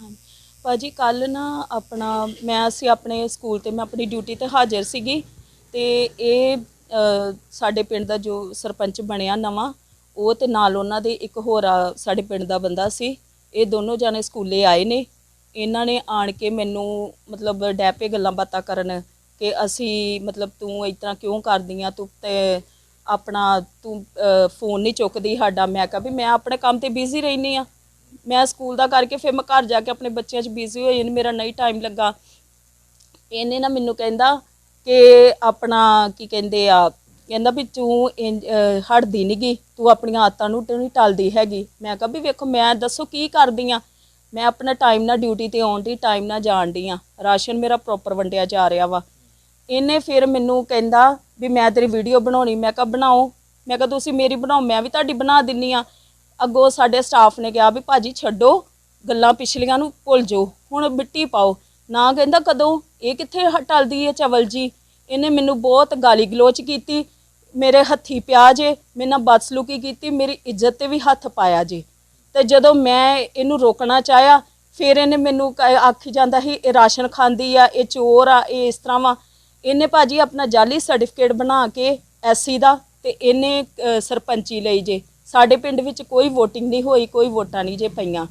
ਹਾਂਜੀ ਭਾਜੀ ਕੱਲ ਨਾ ਆਪਣਾ ਮੈਂ ਅਸੀਂ ਆਪਣੇ ਸਕੂਲ ਤੇ ਮੈਂ ਆਪਣੀ ਡਿਊਟੀ ਤੇ ਹਾਜ਼ਰ ਸੀਗੀ ਤੇ ਇਹ ਅ, ਸਾਡੇ ਪਿੰਡ ਦਾ ਜੋ ਸਰਪੰਚ ਬਣਿਆ ਨਵਾਂ ਉਹ ਤੇ ਨਾਲ ਉਹਨਾਂ ਦੇ ਇੱਕ ਹੋਰ ਆ, ਸਾਡੇ ਪਿੰਡ ਦਾ ਬੰਦਾ ਸੀ ਇਹ ਦੋਨੋਂ ਜਾਣੇ ਸਕੂਲੇ ਆਏ ਨੇ। ਇਹਨਾਂ ਨੇ ਆਣ ਕੇ ਮੈਨੂੰ ਮਤਲਬ ਡੈਪੇ ਗੱਲਾਂ ਬਾਤਾਂ ਕਰਨ ਕਿ ਅਸੀਂ ਮਤਲਬ ਤੂੰ ਇਸ ਤਰ੍ਹਾਂ ਕਿਉਂ ਕਰਦੀ ਆ ਤੂੰ ਤੇ ਆਪਣਾ ਤੂੰ ਫੋਨ ਨਹੀਂ ਚੁੱਕਦੀ ਸਾਡਾ। ਮੈਂ ਕਿਹਾ ਵੀ ਮੈਂ ਆਪਣੇ ਕੰਮ ਤੇ ਬਿਜ਼ੀ ਰਹਿੰਦੀ ਆ। ਮੈਂ ਸਕੂਲ ਦਾ ਕਰਕੇ ਫਿਰ ਮੈਂ ਘਰ ਜਾ ਕੇ ਆਪਣੇ ਬੱਚਿਆਂ 'ਚ ਬਿਜ਼ੀ ਹੋ ਜਾਂਦੀ ਮੇਰਾ ਨਹੀਂ ਟਾਈਮ ਲੱਗਾ। ਇਹਨੇ ਨਾ ਮੈਨੂੰ ਕਹਿੰਦਾ ਕਿ ਆਪਣਾ ਕੀ ਕਹਿੰਦੇ ਆ, ਕਹਿੰਦਾ ਵੀ ਤੂੰ ਇੰਜ- ਅਹ ਹਟਦੀ ਨਹੀਂਗੀ ਤੂੰ ਆਪਣੀਆਂ ਆਤਾਂ ਨੂੰ ਨਹੀਂ ਟਲਦੀ ਹੈਗੀ। ਮੈਂ ਕਿਹਾ ਵੀ ਵੇਖੋ, ਮੈਂ ਦੱਸੋ ਕੀ ਕਰਦੀ ਆ? ਮੈਂ ਆਪਣਾ ਟਾਈਮ ਨਾਲ ਡਿਊਟੀ ਤੇ ਆਉਣ ਦੀ ਟਾਈਮ ਨਾਲ ਜਾਣ ਦੀ ਆ। ਰਾਸ਼ਨ ਮੇਰਾ ਪ੍ਰੋਪਰ ਵੰਡਿਆ ਜਾ ਰਿਹਾ ਵਾ। ਇਹਨੇ ਫਿਰ ਮੈਨੂੰ ਕਹਿੰਦਾ ਵੀ ਮੈਂ ਤੇਰੀ ਵੀਡੀਓ ਬਣਾਉਣੀ। ਮੈਂ ਕਿਹਾ, ਬਣਾਓ। ਮੈਂ ਕਿਹਾ, ਤੁਸੀਂ ਮੇਰੀ ਬਣਾਓ, ਮੈਂ ਵੀ ਤੁਹਾਡੀ ਬਣਾ ਦਿੰਨੀ ਆ। ਅੱਗੋਂ ਸਾਡੇ ਸਟਾਫ ਨੇ ਕਿਹਾ ਵੀ ਭਾਜੀ ਛੱਡੋ ਗੱਲਾਂ ਪਿਛਲੀਆਂ ਨੂੰ ਭੁੱਲ ਜਾਓ ਹੁਣ ਮਿੱਟੀ ਪਾਓ। ਨਾ ਕਹਿੰਦਾ ਕਦੋਂ ਇਹ ਕਿੱਥੇ ਹ- ਟਲਦੀ ਹੈ ਚਵਲ ਜੀ? ਇਹਨੇ ਮੈਨੂੰ ਬਹੁਤ ਗਾਲੀ ਗਲੋਚ ਕੀਤੀ ਮੇਰੇ ਹੱਥੀ ਪਿਆ ਜੇ ਮੇਰੇ ਨਾਲ ਬਦਸਲੂਕੀ ਕੀਤੀ ਮੇਰੀ ਇੱਜ਼ਤ ਤੇ ਵੀ ਹੱਥ ਪਾਇਆ ਜੇ। ਤੇ ਜਦੋਂ ਮੈਂ ਇਹਨੂੰ ਰੋਕਣਾ ਚਾਹਿਆ ਫਿਰ ਇਹਨੇ ਮੈਨੂੰ ਕ- ਆਖੀ ਜਾਂਦਾ ਸੀ ਇਹ ਰਾਸ਼ਨ ਖਾਂਦੀ ਆ ਇਹ ਚੋਰ ਆ ਇਹ ਇਸ ਤਰ੍ਹਾਂ ਵਾ। ਇਹਨੇ ਭਾਜੀ ਆਪਣਾ ਜਾਲੀ ਸਰਟੀਫਿਕੇਟ ਬਣਾ ਕੇ ਐਸਸੀ ਦਾ ਤੇ ਇਹਨੇ ਅ, ਸਰਪੰਚੀ ਲਈ ਜੇ। ਸਾਡੇ ਪਿੰਡ ਵਿੱਚ ਕੋਈ VOTING ਨਹੀਂ ਹੋਈ, ਕੋਈ ਵੋਟਾਂ ਨਹੀਂ ਜੇ ਪਈਆਂ।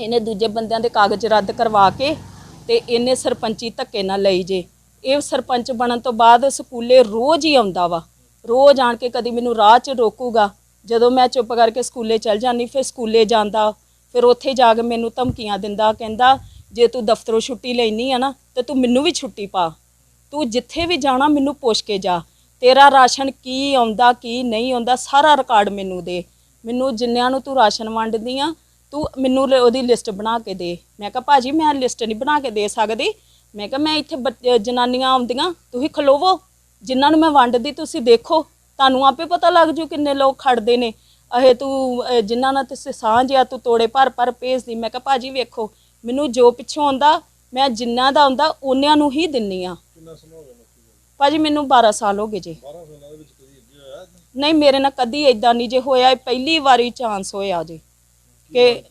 ਇਹਨੇ ਦੂਜੇ ਬੰਦਿਆਂ ਦੇ ਕਾਗਜ਼ ਰੱਦ ਕਰਵਾ ਕੇ ਤੇ ਇਹਨੇ ਸਰਪੰਚੀ ਧੱਕੇ ਨਾਲ ਲਈ ਜੇ। ਇਹ ਸਰਪੰਚ ਬਣਨ ਤੋਂ ਬਾਅਦ ਸਕੂਲੇ ਰੋਜ਼ ਹੀ ਆਉਂਦਾ ਵਾ। ਰੋਜ਼ ਆਣ ਕੇ ਕਦੀ ਮੈਨੂੰ ਰਾਹ 'ਚ ਰੋਕੂਗਾ। ਜਦੋਂ ਮੈਂ ਚੁੱਪ ਕਰਕੇ ਸਕੂਲੇ ਚਲ ਜਾਂਦੀ, ਫਿਰ ਸਕੂਲੇ ਜਾਂਦਾ। ਫਿਰ ਉੱਥੇ ਜਾ ਕੇ ਮੈਨੂੰ ਧਮਕੀਆਂ ਦਿੰਦਾ, ਕਹਿੰਦਾ, ਜੇ ਤੂੰ ਦਫ਼ਤਰੋਂ ਛੁੱਟੀ ਲੈਣੀ ਆ ਨਾ, ਤੇ ਤੂੰ ਮੈਨੂੰ ਵੀ ਛੁੱਟੀ ਪਾ। ਤੂੰ ਜਿੱਥੇ ਵੀ ਜਾਣਾ, ਮੈਨੂੰ ਪੁੱਛ ਕੇ ਜਾ। ਤੇਰਾ ਰਾਸ਼ਨ ਕੀ ਆਉਂਦਾ, ਕੀ ਨਹੀਂ ਆਉਂਦਾ, ਸਾਰਾ ਰਿਕਾਰਡ ਮੈਨੂੰ ਦੇ। ਮੈਨੂੰ ਜਿੰਨਿਆਂ ਨੂੰ ਤੂੰ ਰਾਸ਼ਨ ਵੰਡਦੀ ਆ, ਤੂੰ ਮੈਨੂੰ ਲ- ਉਹਦੀ ਲਿਸਟ ਬਣਾ ਕੇ ਦੇ। ਮੈਂ ਕਿਹਾ, ਭਾਜੀ, ਮੈਂ ਲਿਸਟ ਨਹੀਂ ਬਣਾ ਕੇ ਦੇ ਸਕਦੀ। ਮੈਂ ਕਿਹਾ, ਮੈਂ ਇੱਥੇ ਬੱਚ- ਜਨਾਨੀਆਂ ਆਉਂਦੀਆਂ, ਤੁਸੀਂ ਖਲੋਵੋ। ਜਿਨ੍ਹਾਂ ਨੂੰ ਮੈਂ ਵੰਡਦੀ, ਤੁਸੀਂ ਦੇਖੋ। ਤੁਹਾਨੂੰ ਆਪੇ ਪਤਾ ਲੱਗ ਜੂ ਕਿੰਨੇ ਲੋਕ ਖੜਦੇ ਨੇ। ਅਹੇ ਤੂੰ, ਅਹ ਜਿਨ੍ਹਾਂ ਨਾਲ ਤੁਸੀਂ ਸਾਂਝ ਆ, ਤੂੰ ਤੋੜੇ ਭਰ ਭਰ ਭੇਜਦੀ। ਮੈਂ ਕਿਹਾ, ਭਾਜੀ, ਵੇਖੋ, ਮੈਨੂੰ ਜੋ ਪਿੱਛੋਂ ਆਉਂਦਾ, ਮੈਂ ਜਿੰਨਾ ਦਾ ਆਉਂਦਾ, ਉਹਨਿਆਂ ਨੂੰ ਹੀ ਦਿੰਨੀ ਆ। ਕਿੰਨਾ ਸਮਾਂ ਹੋ ਗਿਆ? ਭਾਜੀ, ਮੈਨੂੰ 12 ਸਾਲ ਹੋ ਗਏ ਜੀ। 12 ਸਾਲਾਂ ਦੇ ਵਿੱਚ ਕਦੀ ਅੱਗੇ ਹੋਇਆ ਨਹੀਂ, ਮੇਰੇ ਨਾਲ ਕਦੀ ਇਦਾਂ ਨਹੀਂ ਜੇ ਹੋਇਆ, ਇਹ ਪਹਿਲੀ ਵਾਰੀ ਚਾਂਸ ਹੋਇਆ ਜੀ। ਕਿ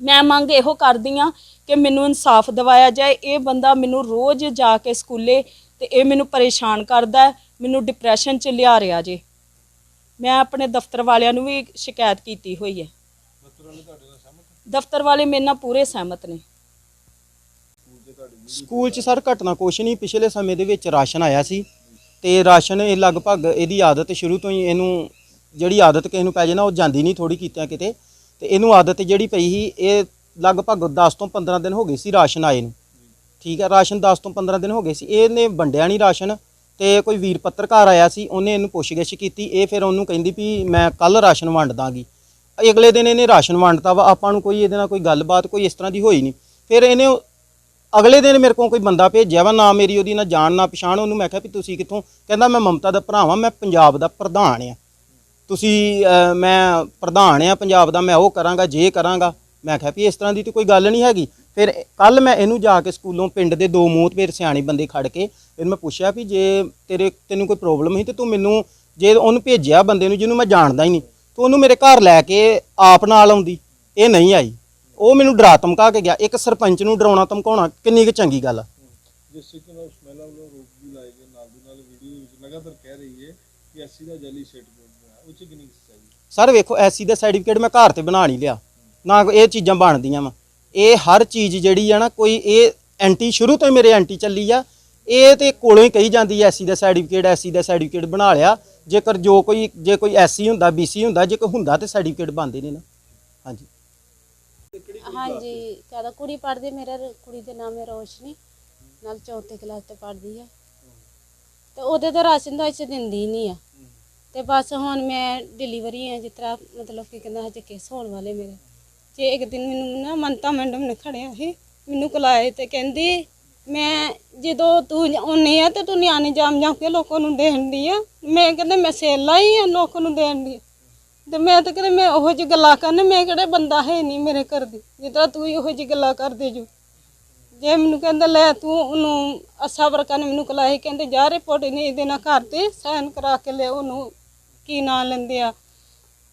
ਮੈਂ ਮੰਗ ਇਹੋ ਕਰਦੀ ਆ ਕਿ ਮੈਨੂੰ ਇਨਸਾਫ ਦਿਵਾਇਆ ਜਾਏ। ਇਹ ਬੰਦਾ ਮੈਨੂੰ ਰੋਜ਼ ਜਾ ਕੇ ਸਕੂਲੇ ਤੇ ਇਹ ਮੈਨੂੰ ਪਰੇਸ਼ਾਨ ਕਰਦਾ ਮੈਨੂੰ ਡਿਪਰੈਸ਼ਨ ਚ ਲਿਆ ਰਿਹਾ ਜੇ। ਮੈਂ ਆਪਣੇ ਦਫ਼ਤਰ ਵਾਲਿਆਂ ਨੂੰ ਵੀ ਸ਼ਿਕਾਇਤ ਕੀਤੀ ਹੋਈ ਹੈ। ਦਫ਼ਤਰ ਵਾਲੇ ਤੁਹਾਡੇ ਨਾਲ ਸਹਿਮਤ ਹੈ? ਦਫ਼ਤਰ ਵਾਲੇ ਮੇਰੇ ਨਾਲ ਪੂਰੇ ਸਹਿਮਤ ਨੇ। ਸਕੂਲ 'ਚ ਸਰ ਘਟਨਾ ਕੁਛ ਨਹੀਂ, ਪਿਛਲੇ ਸਮੇਂ ਦੇ ਵਿੱਚ ਰਾਸ਼ਨ ਆਇਆ ਸੀ ਤੇ ਰਾਸ਼ਨ ਇਹ ਲਗਭਗ ਇਹਦੀ ਆਦਤ ਸ਼ੁਰੂ ਤੋਂ ਹੀ ਇਹਨੂੰ ਜਿਹੜੀ ਆਦਤ ਕਿਸੇ ਨੂੰ ਪੈ ਜਾਣਾ ਉਹ ਜਾਂਦੀ ਨਹੀਂ ਥੋੜੀ ਕੀਤਿਆਂ ਕਿਤੇ ਤੇ ਇਹਨੂੰ ਆਦਤ ਜਿਹੜੀ ਪਈ ਸੀ, ਇਹ ਲਗਭਗ 10 ਤੋਂ 15 ਦਿਨ ਹੋ ਗਏ ਸੀ ਰਾਸ਼ਨ ਆਏ ਨੂੰ। ਠੀਕ ਹੈ ਰਾਸ਼ਨ 10 ਤੋਂ 15 ਦਿਨ ਹੋ ਗਏ ਸੀ। ਇਹਨੇ ਵੰਡਿਆ ਨਹੀਂ ਰਾਸ਼ਨ ਤੇ ਕੋਈ ਵੀਰ ਪੱਤਰਕਾਰ ਆਇਆ ਸੀ, ਉਹਨੇ ਇਹਨੂੰ ਪੁੱਛਗਿੱਛ ਕੀਤੀ, ਇਹ ਫਿਰ ਉਹਨੂੰ ਕਹਿੰਦੀ ਵੀ ਮੈਂ ਕੱਲ ਰਾਸ਼ਨ ਵੰਡ ਦਾਂਗੀ। ਅਗਲੇ ਦਿਨ ਇਹਨੇ ਰਾਸ਼ਨ ਵੰਡਤਾ ਵਾ, ਆਪਾਂ ਨੂੰ ਕੋਈ ਇਹਦੇ ਨਾਲ ਕੋਈ ਗੱਲਬਾਤ ਕੋਈ ਇਸ ਤਰ੍ਹਾਂ ਦੀ ਹੋਈ ਨਹੀਂ। ਫਿਰ ਇਹਨੇ ਅਗਲੇ ਦਿਨ ਮੇਰੇ ਕੋਲ ਕੋਈ ਬੰਦਾ ਭੇਜਿਆ ਵਾ, ਨਾ ਮੇਰੀ ਉਹਦੀ, ਨਾ ਜਾਣ, ਨਾ ਪਛਾਣ, ਉਹਨੂੰ ਮੈਂ ਕਿਹਾ ਵੀ ਤੁਸੀਂ ਕਿੱਥੋਂ? ਕਹਿੰਦਾ ਮੈਂ ਮਮਤਾ ਦਾ ਭਰਾ ਵਾਂ, ਮੈਂ ਪੰਜਾਬ ਦਾ ਪ੍ਰਧਾਨ ਆ। ਤੁਸੀਂ ਮੈਂ ਪ੍ਰਧਾਨ ਆ, ਪੰਜਾਬ ਦਾ, ਮੈਂ ਉਹ ਕਰਾਂਗਾ, ਜੇ ਕਰਾਂਗਾ। ਮੈਂ ਕਿਹਾ ਵੀ ਇਸ ਤਰ੍ਹਾਂ ਦੀ ਤੇ ਕੋਈ ਗੱਲ ਨਹੀਂ ਹੈਗੀ। ਫਿਰ ਕੱਲ ਮੈਂ ਇਹਨੂੰ ਜਾ ਕੇ ਸਕੂਲੋਂ ਪਿੰਡ ਦੇ ਦੋ ਮੂੰਹ ਤੇ ਸਿਆਣੇ ਬੰਦੇ ਖੜ ਕੇ ਇਹਨੂੰ ਮੈਂ ਪੁੱਛਿਆ ਵੀ ਜੇ ਤੇਰੇ, ਤੈਨੂੰ ਕੋਈ ਪ੍ਰੋਬਲਮ ਸੀ ਤੇ ਤੂੰ ਮੈਨੂੰ ਜੇ ਉਹਨੂੰ ਭੇਜਿਆ ਬੰਦੇ ਨੂੰ ਜਿਹਨੂੰ ਮੈਂ ਜਾਣਦਾ ਹੀ ਨਹੀਂ, ਤੂੰ ਉਹਨੂੰ ਮੇਰੇ ਘਰ ਲੈ ਕੇ ਆਪ ਨਾਲ ਆਉਂਦੀ। ਇਹ ਨਹੀਂ ਆਈ। ਉਹ ਮੈਨੂੰ ਡਰਾ ਧਮਕਾ ਕੇ ਗਿਆ। ਇੱਕ ਸਰਪੰਚ ਨੂੰ ਡਰਾਉਣਾ ਧਮਕਾਉਣਾ ਕਿੰਨੀ ਕੁ ਚੰਗੀ ਗੱਲ ਆ। ਜਿਸ ਤਰੀਕੇ ਨਾਲ ਉਸ ਮਹਿਲਾ ਵੱਲੋਂ ਰੋਕ ਵੀ ਲਾਏ ਗਏ ਨਾਲ ਦੀ ਨਾਲ ਵੀਡੀਓ ਵਿੱਚ ਲਗਾਤਾਰ ਕਹਿ ਰਹੀ ਹੈ ਕਿ ਐਸਸੀ ਦਾ ਜਾਲੀ ਸਰਟੀਫਿਕੇਟ ਬਣਾਇਆ ਉਹ ਚ ਕਿੰਨੀ ਕੁ ਸੱਚਾਈ ਹੈ? ਸਰ ਵੇਖੋ ਐਸੀ ਦਾ ਸਰਟੀਫਿਕੇਟ ਮੈਂ ਘਰ ਤੇ ਬਣਾ ਨਹੀਂ ਲਿਆ। ਨਾ ਇਹ ਚੀਜ਼ਾਂ ਬਣਦੀਆਂ ਵਾ। ਇਹ ਹਰ ਚੀਜ਼ ਜਿਹੜੀ ਆ ਨਾ ਕੋਈ ਇਹ ਐਂਟੀ ਸ਼ੁਰੂ ਤੋਂ ਹੀ ਮੇਰੇ ਐਂਟੀ ਚੱਲੀ ਆ। ਇਹ ਤੇ ਕੋਲੋਂ ਹੀ ਕਹੀ ਜਾਂਦੀ ਐ ਐਸੀ ਦਾ ਸਰਟੀਫਿਕੇਟ ਐਸੀ ਦਾ ਸਰਟੀਫਿਕੇਟ ਬਣਾ ਲਿਆ। ਜੇਕਰ ਜੋ ਕੋਈ ਜੇ ਕੋਈ ਐਸੀ ਹੁੰਦਾ ਬੀਸੀ ਹੁੰਦਾ ਜੇ ਕੋਈ ਹੁੰਦਾ ਤੇ ਸਰਟੀਫਿਕੇਟ ਬਣਦੇ ਨੇ ਨਾ। ਹਾਂਜੀ। ਹਾਂਜੀ ਜ਼ਿਆਦਾ ਕੁੜੀ ਪੜ੍ਹਦੀ ਮੇਰੇ ਕੁੜੀ ਦੇ ਨਾਮ ਹੈ ਰੋਸ਼ਨੀ। ਨਾਲ ਚੌਥੀ ਕਲਾਸ ਤੇ ਪੜ੍ਹਦੀ ਆ ਤੇ ਉਹਦੇ ਤਾਂ ਰਾਸ਼ਨ ਦਾ ਇੱਥੇ ਦਿੰਦੀ ਨਹੀਂ ਆ। ਤੇ ਬਸ ਹੁਣ ਮੈਂ ਡਿਲੀਵਰੀ ਆ ਜਿਸ ਤਰ੍ਹਾਂ ਮਤਲਬ ਕਿ ਕਹਿੰਦਾ ਹਜੇ ਕੇਸ ਹੋਣ ਵਾਲੇ ਮੇਰੇ। ਜੇ ਇੱਕ ਦਿਨ ਮੈਨੂੰ ਨਾ ਮਨਤਾ ਮੈਡਮ ਨੇ ਖੜਿਆ ਸੀ ਮੈਨੂੰ ਕਲਾਏ ਤੇ ਕਹਿੰਦੀ ਮੈਂ ਜਦੋਂ ਤੂੰ ਆਉਣੀ ਆ ਤੇ ਤੂੰ ਨਿਆਣੇ ਜਾਮ ਜਾਮ ਕੇ ਲੋਕਾਂ ਨੂੰ ਦੇਣ ਦੀ ਆ? ਮੈਂ ਕਹਿੰਦਾ ਮੈਂ ਸੇਲਾ ਹੀ ਆ ਲੋਕਾਂ ਨੂੰ ਦੇਣ ਦੀ ਤੇ ਮੈਂ ਤਾਂ ਕਹਿੰਦਾ ਮੈਂ ਉਹੋ ਜਿਹੀ ਗੱਲਾਂ ਕਰਨ, ਮੈਂ ਕਿਹੜੇ ਬੰਦਾ ਹੈ ਨਹੀਂ ਮੇਰੇ ਘਰ ਦੀ। ਜਿੱਦਾਂ ਤੂੰ ਹੀ ਉਹੋ ਜਿਹੀ ਗੱਲਾਂ ਕਰਦੇ ਜੋ। ਜੇ ਮੈਨੂੰ ਕਹਿੰਦਾ, ਲੈ ਤੂੰ ਉਹਨੂੰ ਅਸਾ ਵਰਕਾ ਨੇ ਮੈਨੂੰ ਕਲਾਏ ਕਹਿੰਦੇ, ਜਾ ਰਿਪੋਰਟ ਨਹੀਂ ਦੇਣਾ ਘਰ ਤੇ, ਸਾਈਨ ਕਰਾ ਕੇ ਲੈ ਉਹਨੂੰ, ਕੀ ਨਾਂ ਲੈਂਦੇ ਆ।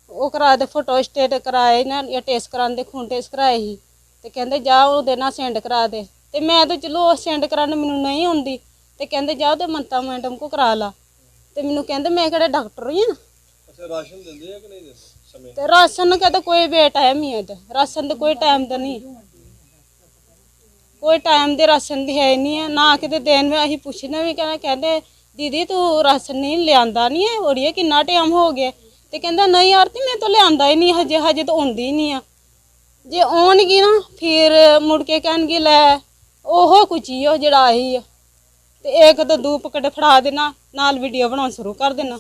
ਉਹ ਕਰਾ ਦੇ ਫੋਟੋ ਸਟੇਟ ਕਰਾਏ ਨਾ, ਜਾਂ ਟੈਸਟ ਕਰਾਉਂਦੇ ਖੂਨ ਟੈਸਟ ਕਰਾਏ ਸੀ। ਤੇ ਕਹਿੰਦੇ, ਜਾ ਉਹਦੇ ਨਾਲ ਸੈਂਡ ਕਰਾ ਦੇ। ਤੇ ਮੈਂ ਤਾਂ ਚਲੋ ਸੈਂਡ ਕਰਾਉਣ ਮੈਨੂੰ ਨਹੀਂ ਆਉਂਦੀ। ਤੇ ਕਹਿੰਦੇ, ਜਾ ਤੇ ਮਮਤਾ ਮੈਡਮ ਕੋ ਕਰਾ ਲਾ। ਤੇ ਮੈਨੂੰ ਕਹਿੰਦੇ, ਮੈਂ ਕਿਹੜਾ ਡਾਕਟਰ ਹੀ ਆ? ਰਾਸ਼ਨ ਦਿੰਦੇ ਆ ਕਿ ਨਹੀਂ ਦਿੰਦੇ? ਸਮੇਂ ਤੇ ਰਾਸ਼ਨ ਕਾ ਤਾਂ ਕੋਈ ਵੇ ਟਾਈਮ ਹੀ ਹੈ ਤੇ। ਰਾਸ਼ਨ ਦਾ ਕੋਈ ਟਾਈਮ ਤਾਂ ਨਹੀਂ। ਕੋਈ ਟਾਈਮ ਦੇ ਰਾਸ਼ਨ ਦੀ ਹੈ ਨਹੀਂ ਹੈ ਨਾ ਕਿਤੇ ਦੇਣ ਵਿੱਚ ਅਸੀਂ ਪੁੱਛਣਾ ਵੀ ਕਹਿੰਦਾ, ਕਹਿੰਦੇ, ਦੀਦੀ, ਤੂੰ ਰਾਸ਼ਨ ਨਹੀਂ ਲਿਆਂਦਾ ਨਹੀਂ ਹੈ ਔੜੀਏ ਕਿੰਨਾ ਟਾਈਮ ਹੋ ਗਿਆ? ਤੇ ਕਹਿੰਦਾ, ਨਹੀਂ ਯਾਰ ਮੈਂ ਤਾਂ ਲਿਆਂਦਾ ਹੀ ਨਹੀਂ, ਹਜੇ ਹਜੇ ਤਾਂ ਆਉਂਦੀ ਨਹੀਂ ਆ। ਜੇ ਆਉਣਗੀ ਨਾ, ਫਿਰ ਮੁੜ ਕੇ ਕਹਿਣਗੇ, ਲੈ, ਉਹ ਕੁਛ ਹੀ ਉਹ ਜਿਹੜਾ ਆਹੀ ਆ। ਤੇ ਇੱਕ ਤਾਂ ਦੋ ਪਕੜ ਫੜਾ ਦੇਣਾ, ਨਾਲ ਵੀਡੀਓ ਬਣਾਉਣ ਸ਼ੁਰੂ ਕਰ ਦੇਣਾ।